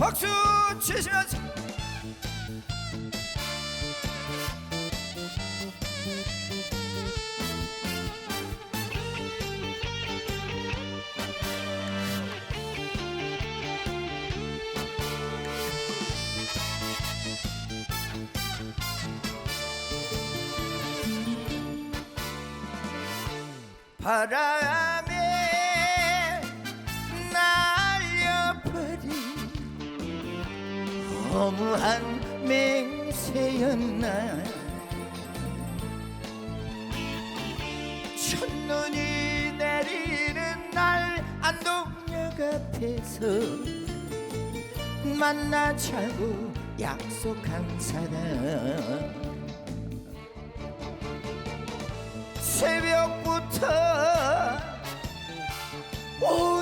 박수 치시면서. 바람 허무한 맹세였나 첫눈이 내리는 날 안동역 앞에서 만나자고 약속한 사람. 새벽부터 오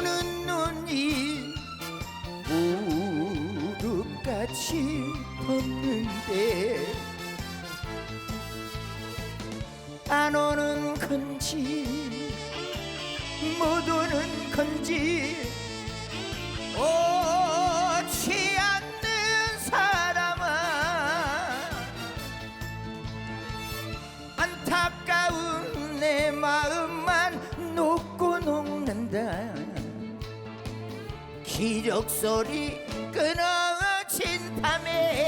덮는데 안 오는 건지 못 오는 건지 오지 않는 사람아 안타까운 내 마음만 녹고 녹는다. 기적 소리 끊어 I Pamela.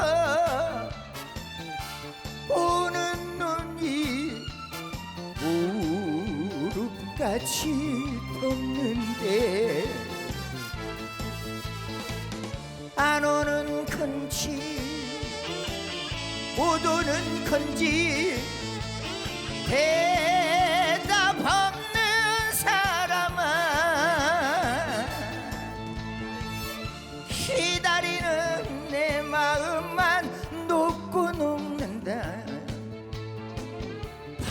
새벽부터 오는 눈이 무릎같이 덮는데 안 오는 건지 못 오는 건지 대